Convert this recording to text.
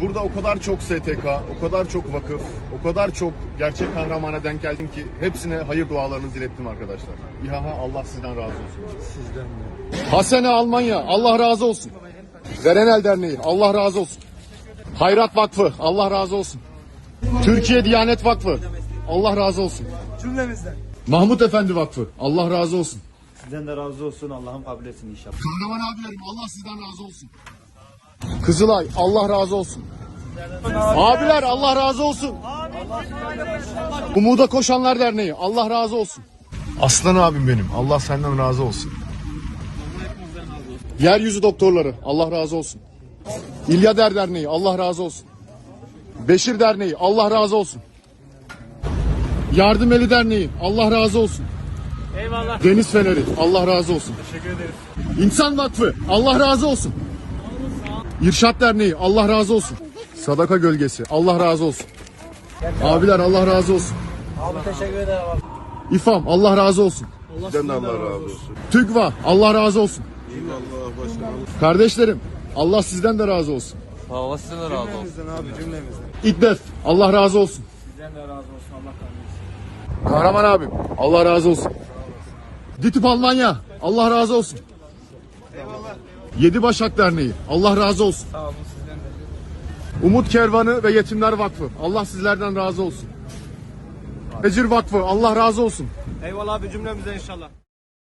Burada o kadar çok STK, o kadar çok vakıf, o kadar çok gerçek kahramana denk geldim ki hepsine hayır dualarınızı ilettim arkadaşlar. İHA Allah sizden razı olsun. Sizden de. Hasene Almanya Allah razı olsun. Verenel Derneği Allah razı olsun. Hayrat Vakfı Allah razı olsun. Türkiye Diyanet Vakfı Allah razı olsun. Cümlemizden. Mahmut Efendi Vakfı Allah razı olsun. Sizden de razı olsun. Allah'ım kabul etsin inşallah. Kahraman abilerim Allah sizden razı olsun. Kızılay Allah razı olsun. Abiler Allah razı olsun. Umuda Koşanlar Derneği Allah razı olsun. Aslan abim benim. Allah senden razı olsun. Yeryüzü Doktorları Allah razı olsun. İlya Der Derneği Allah razı olsun. Beşir Derneği Allah razı olsun. Yardım Eli Derneği Allah razı olsun. Eyvallah. Deniz Feneri Allah razı olsun. Teşekkür ederiz. İnsan Vakfı Allah razı olsun. İrşat Derneği Allah razı olsun. Sadaka Gölgesi Allah razı olsun. Abiler Allah razı olsun. Abi teşekkür ederim abi. İFAM Allah razı olsun. Sizden de Allah razı olsun. TÜGVA Allah razı olsun. Allah başına. Kardeşlerim Allah sizden de razı olsun. Allah sizden de razı olsun. Cümlemizden abi cümlemizden. İDDEF Allah razı olsun. Sizden de razı olsun. Allah kabul etsin. Kahraman abim Allah razı olsun. DİTİP Almanya Allah razı olsun. Yedi Başak Derneği Allah razı olsun. Sağ olun sizden de. Umut Kervanı ve Yetimler Vakfı Allah sizlerden razı olsun. Ecir Vakfı Allah razı olsun. Eyvallah abi cümlemizden inşallah.